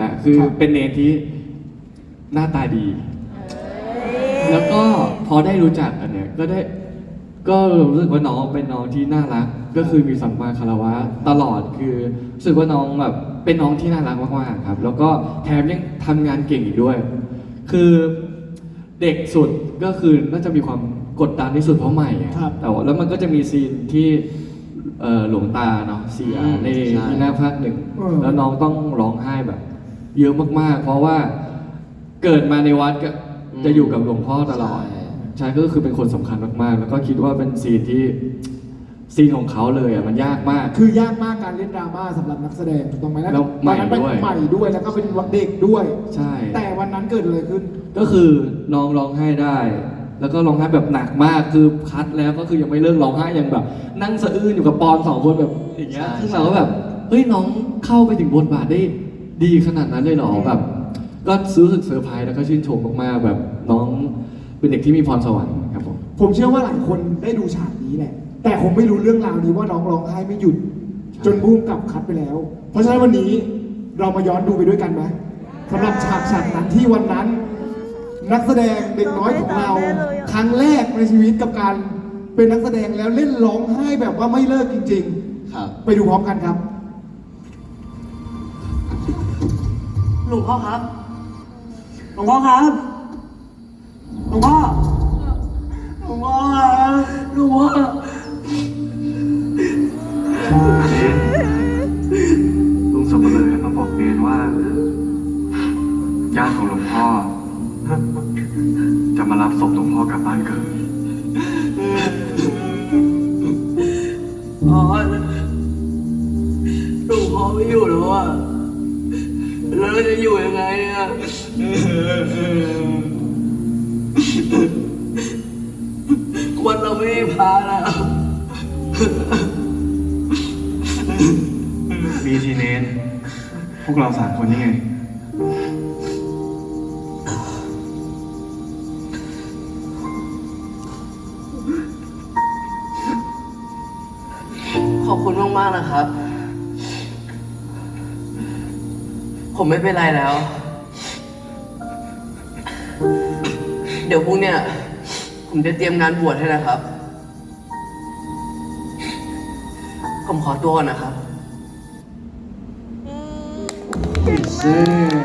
กันแล้ว คือครับเป็นเนนที่หน้าตาดี แล้วก็พอได้รู้จักกันเนี่ยก็ได้ก็รู้สึกว่าน้องเป็นน้องที่น่ารัก ก็คือมีสัมมาคารวะตลอดคือรู้สึกว่าน้องแบบเป็นน้องที่น่ารักมากๆครับ แล้วก็แถมยังทำงานเก่งอีกด้วย คือเด็กสุดก็คือน่าจะมีความกดดันที่สุดเพราะใหม่อะครับแต่ว่าแล้วมันก็จะมีซีนที่เอ่อหลวงตาเนาะเสียอืมในใช่ที่หน้าภาคหนึ่งเออแล้วน้องต้องร้องไห้แบบ เยอะมากๆ เพราะว่าเกิดมาในวัดก็จะอยู่กับหลวงพ่อตลอดใช่ใช่ก็คือเป็นคนสำคัญมากๆ แล้วก็คิดว่าเป็นซีนที่ซีนของเขาเลยอะมันยากมาก คือยากมากการเล่นดราม่าสำหรับนักแสดงถูกต้องไหมแล้วใหม่ตอนนั้นเป็นด้วย ใหม่ด้วยแล้วก็เป็นเด็กด้วย ใช่ แต่วันนั้นเกิดอะไรขึ้น ก็คือน้องร้องไห้ได้ แล้วก็ร้องไห้แบบหนักมากคือคัดแล้วก็คือยังไม่เลิกร้องไห้ยังแบบ นั่งสะอื้นอยู่กับปอนสองคนแบบอย่างเงี้ยใช่ ซึ่งเราก็แบบเฮ้ยน้องเข้าไปถึงบทบาทได้ ดีขนาดนั้นเลยเหรอแบบก็รู้สึกเซอร์ไพรส์แล้วก็ชื่นชมมากๆแบบน้องเป็นเด็กที่มีพรสวรรค์ครับผม ผมเชื่อว่าหลายคนได้ดูฉากนี้แหละ แต่คงไม่รู้เรื่องราวนี้ว่าน้องร้องไห้ไม่หยุด จนบูมกลับคัดไปแล้ว เพราะฉะนั้นวันนี้เรามาย้อนดูไปด้วยกันไหมสำหรับฉากฉากนั้นที่วันนั้น นักแสดงเด็กน้อยของเราครั้งแรกในชีวิตกับการเป็นนักแสดงแล้วเล่นร้องไห้แบบว่าไม่เลิกจริงครับๆไปดูพร้อมกันครับ หลวงพ่อครับ หลวงพ่อครับ หลวงพ่อ หลวงพ่อครับหลวงพ่อลุงสมเลยมาบอกเนนว่าญาติของหลวงพ่อ จะมารับศพหลวงพ่อกลับบ้านเกิด อ๋อหลวงพ่อไม่อยู่แล้วอะแล้วเราจะ อยู่ยังไงอะวันเราไม่มีพาแล้วมีทีเนนพวกเราสามคนนี่ไง ขอบคุณมากๆนะครับ ผมไม่เป็นไรแล้ว เดี๋ยวพรุ่งเนี้ยผมจะเตรียมงานบวชให้นะครับ ผมขอตัวก่อนนะครับ เซ่